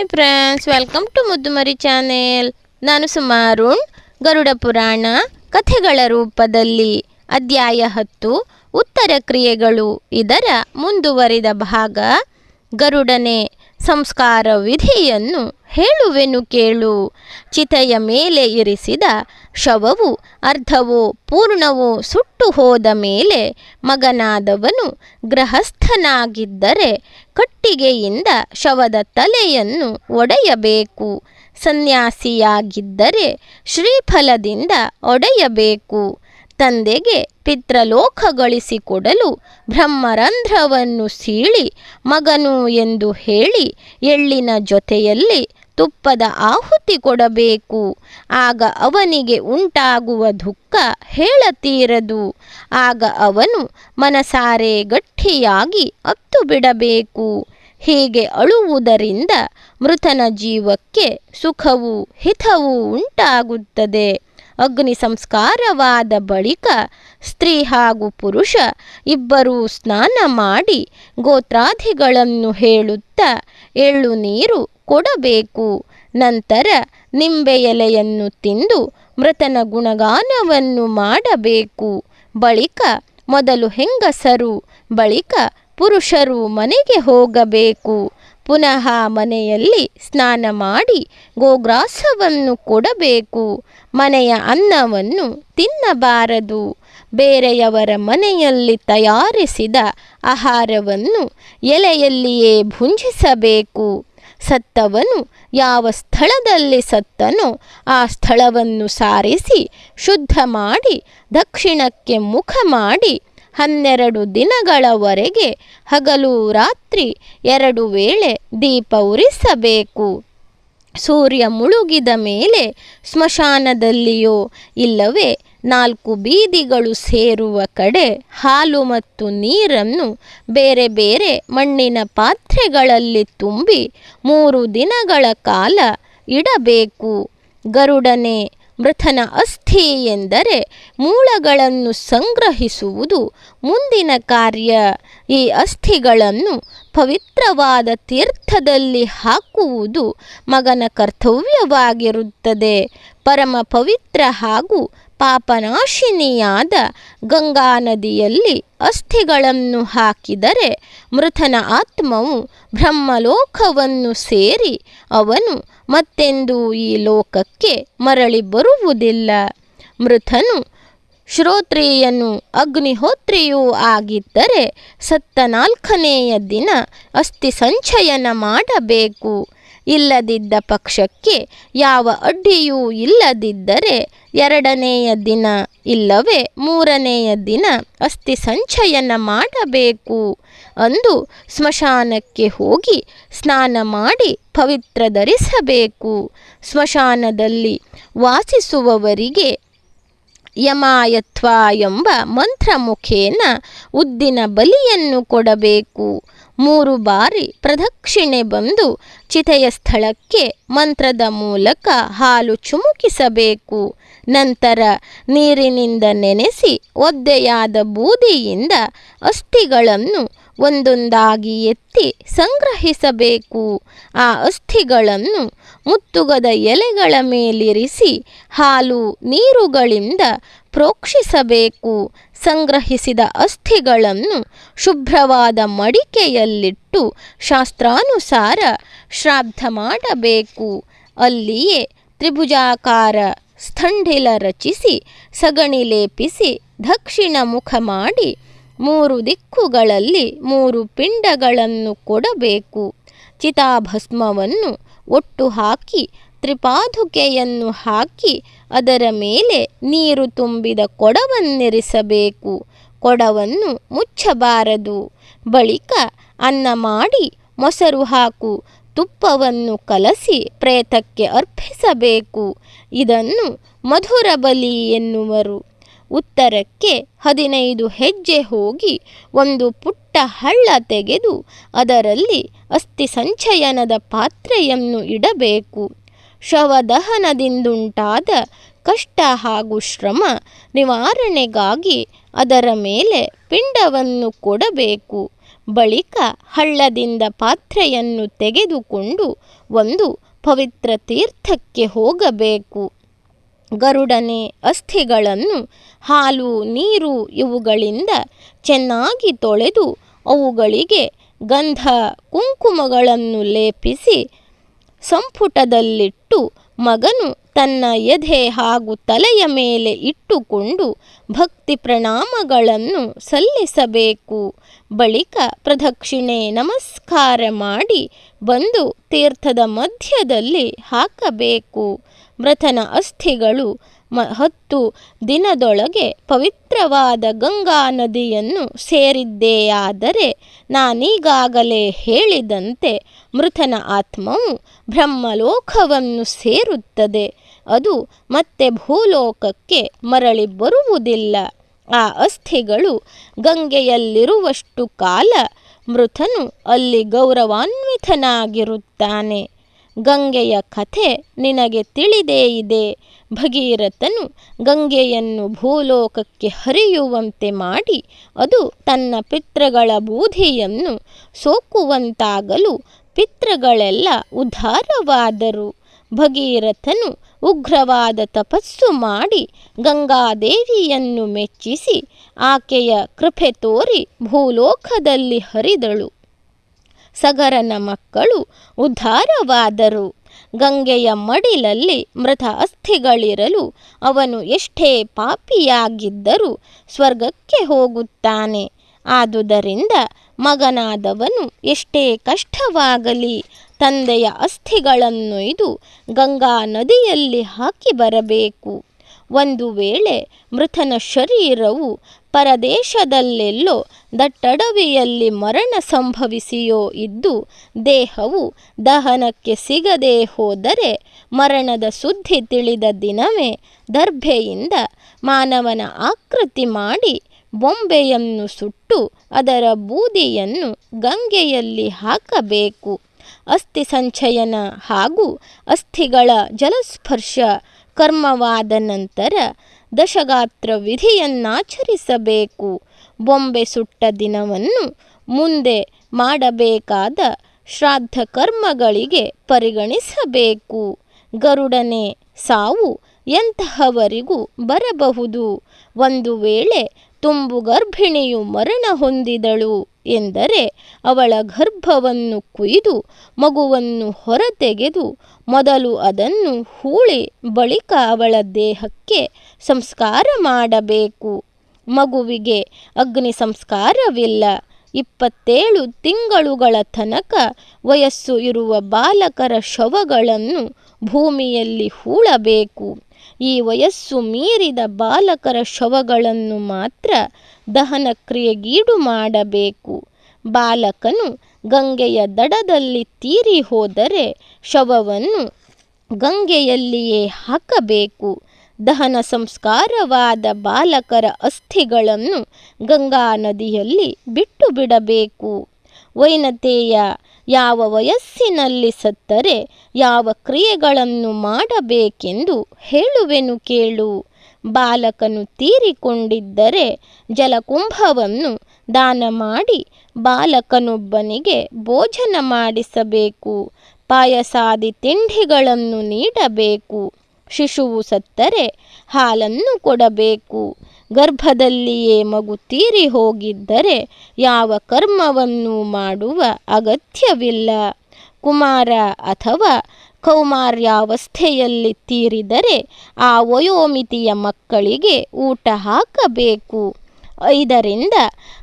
Hi friends welcome to Muddumari channel ನಾನು ಸುಮಾರುಣ್ ಗರುಡ ಪುರಾಣ, ಕಥೆಗಳ ರೂಪದಲ್ಲಿ ಅಧ್ಯಾಯ ಹತ್ತು, ಉತ್ತರ ಕ್ರಿಯೆಗಳು ಇದರ ಮುಂದುವರಿದ ಭಾಗ. ಗರುಡನೆ ಸಂಸ್ಕಾರ ವಿಧಿಯನ್ನು ಹೇಳುವೆನು ಕೇಳು. ಚಿತೆಯ ಮೇಲೆ ಇರಿಸಿದ ಶವವು, ಅರ್ಧವೋ ಪೂರ್ಣವೋ ಸುಟ್ಟು ಹೋದ ಮೇಲೆ ಮಗನಾದವನು ಗೃಹಸ್ಥನಾಗಿದ್ದರೆ ಕಟ್ಟಿಗೆಯಿಂದ ಶವದ ತಲೆಯನ್ನು ಒಡೆಯಬೇಕು. ಸನ್ಯಾಸಿಯಾಗಿದ್ದರೆ ಶ್ರೀಫಲದಿಂದ ಒಡೆಯಬೇಕು. ತಂದೆಗೆ ಪಿತ್ರಲೋಕಗಳಿಸಿಕೊಡಲು ಬ್ರಹ್ಮರಂಧ್ರವನ್ನು ಸೀಳಿ ಮಗನು ಎಂದು ಹೇಳಿ ಎಳ್ಳಿನ ಜೊತೆಯಲ್ಲಿ ತುಪ್ಪದ ಆಹುತಿ ಕೊಡಬೇಕು. ಆಗ ಅವನಿಗೆ ಉಂಟಾಗುವ ದುಃಖ ಹೇಳತೀರದು. ಆಗ ಅವನು ಮನಸಾರೆ ಗಟ್ಟಿಯಾಗಿ ಅತ್ತು ಬಿಡಬೇಕು ಹೀಗೆ ಅಳುವುದರಿಂದ ಮೃತನ ಜೀವಕ್ಕೆ ಸುಖವೂ ಹಿತವೂ ಉಂಟಾಗುತ್ತದೆ. ಅಗ್ನಿ ಸಂಸ್ಕಾರವಾದ ಬಳಿಕ ಸ್ತ್ರೀ ಹಾಗೂ ಪುರುಷ ಇಬ್ಬರೂ ಸ್ನಾನ ಮಾಡಿ ಗೋತ್ರಾಧಿಗಳನ್ನು ಹೇಳುತ್ತಾ ಎಳ್ಳು ನೀರು ಕೊಡಬೇಕು. ನಂತರ ನಿಂಬೆ ಎಲೆಯನ್ನು ತಿಂದು ಮೃತನ ಗುಣಗಾನವನ್ನು ಮಾಡಬೇಕು. ಬಳಿಕ ಮೊದಲು ಹೆಂಗಸರು, ಬಳಿಕ ಪುರುಷರು ಮನೆಗೆ ಹೋಗಬೇಕು. ಪುನಃ ಮನೆಯಲ್ಲಿ ಸ್ನಾನ ಮಾಡಿ ಗೋಗ್ರಾಸವನ್ನು ಕೊಡಬೇಕು. ಮನೆಯ ಅನ್ನವನ್ನು ತಿನ್ನಬಾರದು. ಬೇರೆಯವರ ಮನೆಯಲ್ಲಿ ತಯಾರಿಸಿದ ಆಹಾರವನ್ನು ಎಲೆಯಲ್ಲಿಯೇ ಭುಂಜಿಸಬೇಕು. ಸತ್ತವನು ಯಾವ ಸ್ಥಳದಲ್ಲಿ ಸತ್ತನೋ ಆ ಸ್ಥಳವನ್ನು ಸಾರಿಸಿ ಶುದ್ಧ ಮಾಡಿ ದಕ್ಷಿಣಕ್ಕೆ ಮುಖ ಮಾಡಿ ಹನ್ನೆರಡು ದಿನಗಳವರೆಗೆ ಹಗಲು ರಾತ್ರಿ ಎರಡು ವೇಳೆ ದೀಪ ಉರಿಸಬೇಕು. ಸೂರ್ಯ ಮುಳುಗಿದ ಮೇಲೆ ಸ್ಮಶಾನದಲ್ಲಿಯೋ ಇಲ್ಲವೇ ನಾಲ್ಕು ಬೀದಿಗಳು ಸೇರುವ ಕಡೆ ಹಾಲು ಮತ್ತು ನೀರನ್ನು ಬೇರೆ ಬೇರೆ ಮಣ್ಣಿನ ಪಾತ್ರೆಗಳಲ್ಲಿ ತುಂಬಿ ಮೂರು ದಿನಗಳ ಕಾಲ ಇಡಬೇಕು. ಗರುಡನೆ ಮೃತನ ಅಸ್ಥಿ ಎಂದರೆ ಮೂಳಗಳನ್ನು ಸಂಗ್ರಹಿಸುವುದು. ಮುಂದಿನ ಕಾರ್ಯ ಈ ಅಸ್ಥಿಗಳನ್ನು ಪವಿತ್ರವಾದ ತೀರ್ಥದಲ್ಲಿ ಹಾಕುವುದು. ಮಗನ ಕರ್ತವ್ಯವಾಗಿರುತ್ತದೆ. ಪರಮ ಪವಿತ್ರ ಹಾಗೂ ಪಾಪನಾಶಿನಿಯಾದ ಗಂಗಾ ನದಿಯಲ್ಲಿ ಅಸ್ಥಿಗಳನ್ನು ಹಾಕಿದರೆ ಮೃತನ ಆತ್ಮವು ಬ್ರಹ್ಮಲೋಕವನ್ನು ಸೇರಿ ಅವನು ಮತ್ತೆಂದೂ ಈ ಲೋಕಕ್ಕೆ ಮರಳಿ ಬರುವುದಿಲ್ಲ. ಮೃತನು ಶ್ರೋತ್ರಿಯನು ಅಗ್ನಿಹೋತ್ರಿಯೂ ಆಗಿದ್ದರೆ ಸತ್ತ ನಾಲ್ಕನೆಯ ದಿನ ಅಸ್ಥಿ ಸಂಚಯನ ಮಾಡಬೇಕು. ಇಲ್ಲದಿದ್ದ ಪಕ್ಷಕ್ಕೆ ಯಾವ ಅಡ್ಡಿಯೂ ಇಲ್ಲದಿದ್ದರೆ ಎರಡನೆಯ ದಿನ ಇಲ್ಲವೇ ಮೂರನೆಯ ದಿನ ಅಸ್ಥಿ ಸಂಚಯನ ಮಾಡಬೇಕು ಅಂದು ಸ್ಮಶಾನಕ್ಕೆ ಹೋಗಿ ಸ್ನಾನ ಮಾಡಿ ಪವಿತ್ರ ಧರಿಸಬೇಕು. ಸ್ಮಶಾನದಲ್ಲಿ ವಾಸಿಸುವವರಿಗೆ ಯಮಾಯತ್ವ ಎಂಬ ಮಂತ್ರ ಮುಖೇನ ಉದ್ದಿನ ಬಲಿಯನ್ನು ಕೊಡಬೇಕು. ಮೂರು ಬಾರಿ ಪ್ರದಕ್ಷಿಣೆ ಬಂದು ಚಿತೆಯ ಸ್ಥಳಕ್ಕೆ ಮಂತ್ರದ ಮೂಲಕ ಹಾಲು ಚುಮುಕಿಸಬೇಕು. ನಂತರ ನೀರಿನಿಂದ ನೆನೆಸಿ ಒದ್ದೆಯಾದ ಬೂದಿಯಿಂದ ಅಸ್ಥಿಗಳನ್ನು ಒಂದೊಂದಾಗಿ ಎತ್ತಿ ಸಂಗ್ರಹಿಸಬೇಕು. ಆ ಅಸ್ಥಿಗಳನ್ನು ಮುತ್ತುಗದ ಎಲೆಗಳ ಮೇಲಿರಿಸಿ ಹಾಲು ನೀರುಗಳಿಂದ ಪ್ರೋಕ್ಷಿಸಬೇಕು. ಸಂಗ್ರಹಿಸಿದ ಅಸ್ಥಿಗಳನ್ನು ಶುಭ್ರವಾದ ಮಡಿಕೆಯಲ್ಲಿಟ್ಟು ಶಾಸ್ತ್ರಾನುಸಾರ ಶ್ರಾದ್ದ ಮಾಡಬೇಕು. ಅಲ್ಲಿಯೇ ತ್ರಿಭುಜಾಕಾರ ಸ್ಥಂಡಿಲ ರಚಿಸಿ ಸಗಣಿ ಲೇಪಿಸಿ ದಕ್ಷಿಣ ಮುಖ ಮಾಡಿ ಮೂರು ದಿಕ್ಕುಗಳಲ್ಲಿ ಮೂರು ಪಿಂಡಗಳನ್ನು ಕೊಡಬೇಕು. ಚಿತಾಭಸ್ಮವನ್ನು ಒಟ್ಟು ಹಾಕಿ, ತ್ರಿಪಾದುಕೆಯನ್ನು ಹಾಕಿ, ಅದರ ಮೇಲೆ ನೀರು ತುಂಬಿದ ಕೊಡವನ್ನಿರಿಸಬೇಕು. ಕೊಡವನ್ನು ಮುಚ್ಚಬಾರದು. ಬಳಿಕ ಅನ್ನ ಮಾಡಿ ಮೊಸರು ಹಾಕು. ತುಪ್ಪವನ್ನು ಕಲಸಿ ಪ್ರೇತಕ್ಕೆ ಅರ್ಪಿಸಬೇಕು. ಇದನ್ನು ಮಧುರ ಬಲಿ ಎನ್ನುವರು. ಉತ್ತರಕ್ಕೆ ಹದಿನೈದು ಹೆಜ್ಜೆ ಹೋಗಿ ಒಂದು ಪುಟ್ಟ ಹಳ್ಳ ತೆಗೆದು ಅದರಲ್ಲಿ ಅಸ್ಥಿ ಸಂಚಯನದ ಪಾತ್ರೆಯನ್ನು ಇಡಬೇಕು. ಶವದಹನದಿಂದುಂಟಾದ ಕಷ್ಟ ಹಾಗೂ ಶ್ರಮ ನಿವಾರಣೆಗಾಗಿ ಅದರ ಮೇಲೆ ಪಿಂಡವನ್ನು ಕೊಡಬೇಕು. ಬಳಿಕ ಹಳ್ಳದಿಂದ ಪಾತ್ರೆಯನ್ನು ತೆಗೆದುಕೊಂಡು ಒಂದು ಪವಿತ್ರ ತೀರ್ಥಕ್ಕೆ ಹೋಗಬೇಕು. ಗರುಡನೆ ಅಸ್ಥಿಗಳನ್ನು ಹಾಲು, ನೀರು ಇವುಗಳಿಂದ ಚೆನ್ನಾಗಿ ತೊಳೆದು ಅವುಗಳಿಗೆ ಗಂಧ ಕುಂಕುಮಗಳನ್ನು ಲೇಪಿಸಿ ಸಂಪುಟದಲ್ಲಿಟ್ಟು ಮಗನು ತನ್ನ ಎದೆ ಹಾಗೂ ತಲೆಯ ಮೇಲೆ ಇಟ್ಟುಕೊಂಡು ಭಕ್ತಿ ಪ್ರಣಾಮಗಳನ್ನು ಸಲ್ಲಿಸಬೇಕು. ಬಳಿಕ ಪ್ರದಕ್ಷಿಣೆ ನಮಸ್ಕಾರ ಮಾಡಿ ಬಂದು ತೀರ್ಥದ ಮಧ್ಯದಲ್ಲಿ ಹಾಕಬೇಕು. ಮೃತನ ಅಸ್ಥಿಗಳು ಮ ಹತ್ತು ದಿನದೊಳಗೆ ಪವಿತ್ರವಾದ ಗಂಗಾ ನದಿಯನ್ನು ಸೇರಿದ್ದೆಯಾದರೆ ನಾನೀಗಾಗಲೇ ಹೇಳಿದಂತೆ ಮೃತನ ಆತ್ಮವು ಬ್ರಹ್ಮಲೋಕವನ್ನು ಸೇರುತ್ತದೆ. ಅದು ಮತ್ತೆ ಭೂಲೋಕಕ್ಕೆ ಮರಳಿ ಬರುವುದಿಲ್ಲ. ಆ ಅಸ್ಥಿಗಳು ಗಂಗೆಯಲ್ಲಿರುವಷ್ಟು ಕಾಲ ಮೃತನು ಅಲ್ಲಿ ಗೌರವಾನ್ವಿತನಾಗಿರುತ್ತಾನೆ. ಗಂಗೆಯ ಕಥೆ ನಿನಗೆ ತಿಳಿದೇ ಇದೆ. ಭಗೀರಥನು ಗಂಗೆಯನ್ನು ಭೂಲೋಕಕ್ಕೆ ಹರಿಯುವಂತೆ ಮಾಡಿ, ಅದು ತನ್ನ ಪಿತೃಗಳ ಬೂದಿಯನ್ನು ಸೋಕುವಂತಾಗಲು ಪಿತೃಗಳೆಲ್ಲ ಉದ್ಧಾರವಾದರು ಭಗೀರಥನು ಉಗ್ರವಾದ ತಪಸ್ಸು ಮಾಡಿ ಗಂಗಾದೇವಿಯನ್ನು ಮೆಚ್ಚಿಸಿ ಆಕೆಯ ಕೃಪೆ ತೋರಿ ಭೂಲೋಕದಲ್ಲಿ ಹರಿದಳು. ಸಗರನ ಮಕ್ಕಳು ಉದ್ಧಾರವಾದರು. ಗಂಗೆಯ ಮಡಿಲಲ್ಲಿ ಮೃತ ಅಸ್ಥಿಗಳಿರಲು ಅವನು ಎಷ್ಟೇ ಪಾಪಿಯಾಗಿದ್ದರೂ ಸ್ವರ್ಗಕ್ಕೆ ಹೋಗುತ್ತಾನೆ. ಆದುದರಿಂದ ಮಗನಾದವನು ಎಷ್ಟೇ ಕಷ್ಟವಾಗಲಿ ತಂದೆಯ ಅಸ್ಥಿಗಳನ್ನೊಯ್ದು ಗಂಗಾ ನದಿಯಲ್ಲಿ ಹಾಕಿ ಬರಬೇಕು. ಒಂದು ವೇಳೆ ಮೃತನ ಶರೀರವು ಪರದೇಶದಲ್ಲೆಲ್ಲೋ ದಟ್ಟಡವಿಯಲ್ಲಿ ಮರಣ ಸಂಭವಿಸಿಯೋ ಇದ್ದು ದೇಹವು ದಹನಕ್ಕೆ ಸಿಗದೆ ಹೋದರೆ ಮರಣದ ಸುದ್ದಿ ತಿಳಿದ ದಿನವೇ ದರ್ಭೆಯಿಂದ ಮಾನವನ ಆಕೃತಿ ಮಾಡಿ ಬೊಂಬೆಯನ್ನು ಸುಟ್ಟು ಅದರ ಬೂದಿಯನ್ನು ಗಂಗೆಯಲ್ಲಿ ಹಾಕಬೇಕು. ಅಸ್ಥಿ ಸಂಚಯನ ಹಾಗೂ ಅಸ್ಥಿಗಳ ಜಲಸ್ಪರ್ಶ ಕರ್ಮವಾದ ನಂತರ ದಶಗಾತ್ರ ವಿಧಿಯನ್ನಾಚರಿಸಬೇಕು ಬೊಂಬೆ ಸುಟ್ಟ ದಿನವನ್ನು ಮುಂದೆ ಮಾಡಬೇಕಾದ ಶ್ರಾದ್ದ ಕರ್ಮಗಳಿಗೆ ಪರಿಗಣಿಸಬೇಕು. ಗರುಡನೆ ಸಾವು ಎಂತಹವರಿಗೂ ಬರಬಹುದು. ಒಂದು ವೇಳೆ ತುಂಬು ಗರ್ಭಿಣಿಯು ಮರಣ ಹೊಂದಿದಳು ಎಂದರೆ ಅವಳ ಗರ್ಭವನ್ನು ಕುಯ್ದು ಮಗುವನ್ನು ಹೊರತೆಗೆದು ಮೊದಲು ಅದನ್ನು ಹೂಳಿ ಬಳಿಕ ಅವಳ ದೇಹಕ್ಕೆ ಸಂಸ್ಕಾರ ಮಾಡಬೇಕು. ಮಗುವಿಗೆ ಅಗ್ನಿ ಸಂಸ್ಕಾರವಿಲ್ಲ. ಇಪ್ಪತ್ತೇಳು ತಿಂಗಳುಗಳ ತನಕ ವಯಸ್ಸು ಇರುವ ಬಾಲಕರ ಶವಗಳನ್ನು ಭೂಮಿಯಲ್ಲಿ ಹೂಳಬೇಕು. ಈ ವಯಸ್ಸು ಮೀರಿದ ಬಾಲಕರ ಶವಗಳನ್ನು ಮಾತ್ರ ದಹನ ಕ್ರಿಯೆಗೀಡು ಮಾಡಬೇಕು. ಬಾಲಕನು ಗಂಗೆಯ ದಡದಲ್ಲಿ ತೀರಿ ಹೋದರೆ ಶವವನ್ನು ಗಂಗೆಯಲ್ಲಿಯೇ ಹಾಕಬೇಕು. ದಹನ ಸಂಸ್ಕಾರವಾದ ಬಾಲಕರ ಅಸ್ಥಿಗಳನ್ನು ಗಂಗಾ ನದಿಯಲ್ಲಿ ಬಿಟ್ಟು ಬಿಡಬೇಕು. ವೈನತೆಯ ಯಾವ ವಯಸ್ಸಿನಲ್ಲಿ ಸತ್ತರೆ ಯಾವ ಕ್ರಿಯೆಗಳನ್ನು ಮಾಡಬೇಕೆಂದು ಹೇಳುವೆನು ಕೇಳು. ಬಾಲಕನು ತೀರಿಕೊಂಡಿದ್ದರೆ ಜಲಕುಂಭವನ್ನು ದಾನ ಮಾಡಿ ಬಾಲಕನೊಬ್ಬನಿಗೆ ಭೋಜನ ಮಾಡಿಸಬೇಕು. ಪಾಯಸಾದಿ ತಿಂಡಿಗಳನ್ನು ನೀಡಬೇಕು. ಶಿಶುವು ಸತ್ತರೆ ಹಾಲನ್ನು ಕೊಡಬೇಕು. ಗರ್ಭದಲ್ಲಿಯೇ ಮಗು ತೀರಿ ಹೋಗಿದ್ದರೆ ಯಾವ ಕರ್ಮವನ್ನು ಮಾಡುವ ಅಗತ್ಯವಿಲ್ಲ. ಕುಮಾರ ಅಥವಾ ಕೌಮಾರ್ಯಾವಸ್ಥೆಯಲ್ಲಿ ತೀರಿದರೆ ಆ ವಯೋಮಿತಿಯ ಮಕ್ಕಳಿಗೆ ಊಟ ಹಾಕಬೇಕು. ಐದರಿಂದ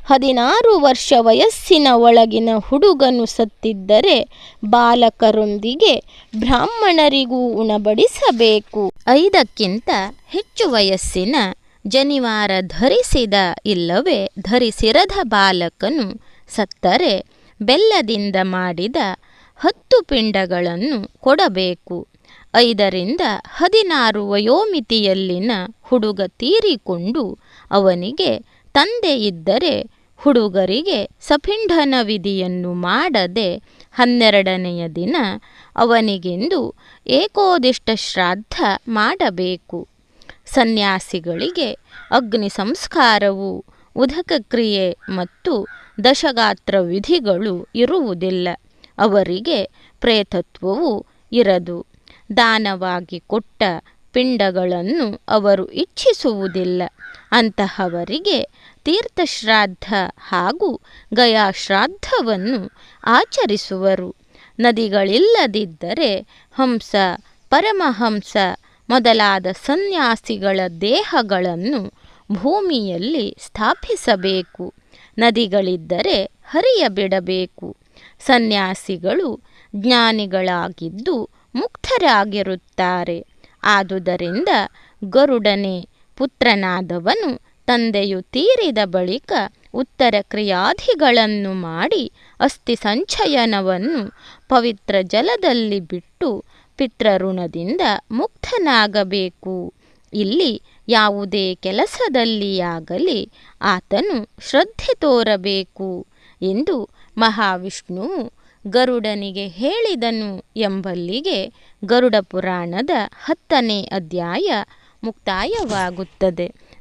ಹದಿನಾರು ವರ್ಷ ವಯಸ್ಸಿನ ಒಳಗಿನ ಹುಡುಗನು ಸತ್ತಿದ್ದರೆ ಬಾಲಕರೊಂದಿಗೆ ಬ್ರಾಹ್ಮಣರಿಗೂ ಉಣಬಡಿಸಬೇಕು. ಐದಕ್ಕಿಂತ ಹೆಚ್ಚು ವಯಸ್ಸಿನ ಜನಿವಾರ ಧರಿಸಿದ ಇಲ್ಲವೇ ಧರಿಸಿರದ ಬಾಲಕನು ಸತ್ತರೆ ಬೆಲ್ಲದಿಂದ ಮಾಡಿದ ಹತ್ತು ಪಿಂಡಗಳನ್ನು ಕೊಡಬೇಕು. ಐದರಿಂದ ಹದಿನಾರು ವಯೋಮಿತಿಯಲ್ಲಿನ ಹುಡುಗ ತೀರಿಕೊಂಡು ಅವನಿಗೆ ತಂದೆ ಇದ್ದರೆ ಹುಡುಗರಿಗೆ ಸಪಿಂಡನ ವಿಧಿಯನ್ನು ಮಾಡದೆ ಹನ್ನೆರಡನೆಯ ದಿನ ಅವನಿಗೆಂದು ಏಕೋದಿಷ್ಟ ಶ್ರಾದ್ದ ಮಾಡಬೇಕು. ಸನ್ಯಾಸಿಗಳಿಗೆ ಅಗ್ನಿ ಸಂಸ್ಕಾರವು, ಉದಕ ಕ್ರಿಯೆ ಮತ್ತು ದಶಗಾತ್ರ ವಿಧಿಗಳು ಇರುವುದಿಲ್ಲ. ಅವರಿಗೆ ಪ್ರೇತತ್ವವು ಇರದು. ದಾನವಾಗಿ ಕೊಟ್ಟ ಪಿಂಡಗಳನ್ನು ಅವರು ಇಚ್ಛಿಸುವುದಿಲ್ಲ. ಅಂತಹವರಿಗೆ ತೀರ್ಥಶ್ರಾದ್ದ ಹಾಗೂ ಗಯಾಶ್ರಾದ್ದವನ್ನು ಆಚರಿಸುವರು. ನದಿಗಳಿಲ್ಲದಿದ್ದರೆ ಹಂಸ, ಪರಮಹಂಸ ಮೊದಲಾದ ಸನ್ಯಾಸಿಗಳ ದೇಹಗಳನ್ನು ಭೂಮಿಯಲ್ಲಿ ಸ್ಥಾಪಿಸಬೇಕು. ನದಿಗಳಿದ್ದರೆ ಹರಿಯಬಿಡಬೇಕು. ಸನ್ಯಾಸಿಗಳು ಜ್ಞಾನಿಗಳಾಗಿದ್ದು ಮುಕ್ತರಾಗಿರುತ್ತಾರೆ. ಆದುದರಿಂದ ಗರುಡನೆ ಪುತ್ರನಾದವನು ತಂದೆಯು ತೀರಿದ ಬಳಿಕ ಉತ್ತರ ಕ್ರಿಯಾಧಿಗಳನ್ನು ಮಾಡಿ ಅಸ್ಥಿ ಸಂಚಯನವನ್ನು ಪವಿತ್ರ ಜಲದಲ್ಲಿ ಬಿಟ್ಟು ಪಿತೃಋಣದಿಂದ ಮುಕ್ತನಾಗಬೇಕು. ಇಲ್ಲಿ ಯಾವುದೇ ಕೆಲಸದಲ್ಲಿಯಾಗಲಿ ಆತನು ಶ್ರದ್ಧೆ ತೋರಬೇಕು ಎಂದು ಮಹಾವಿಷ್ಣುವು ಗರುಡನಿಗೆ ಹೇಳಿದನು ಎಂಬಲ್ಲಿಗೆ ಗರುಡ ಪುರಾಣದ ಹತ್ತನೇ ಅಧ್ಯಾಯ ಮುಕ್ತಾಯವಾಗುತ್ತದೆ.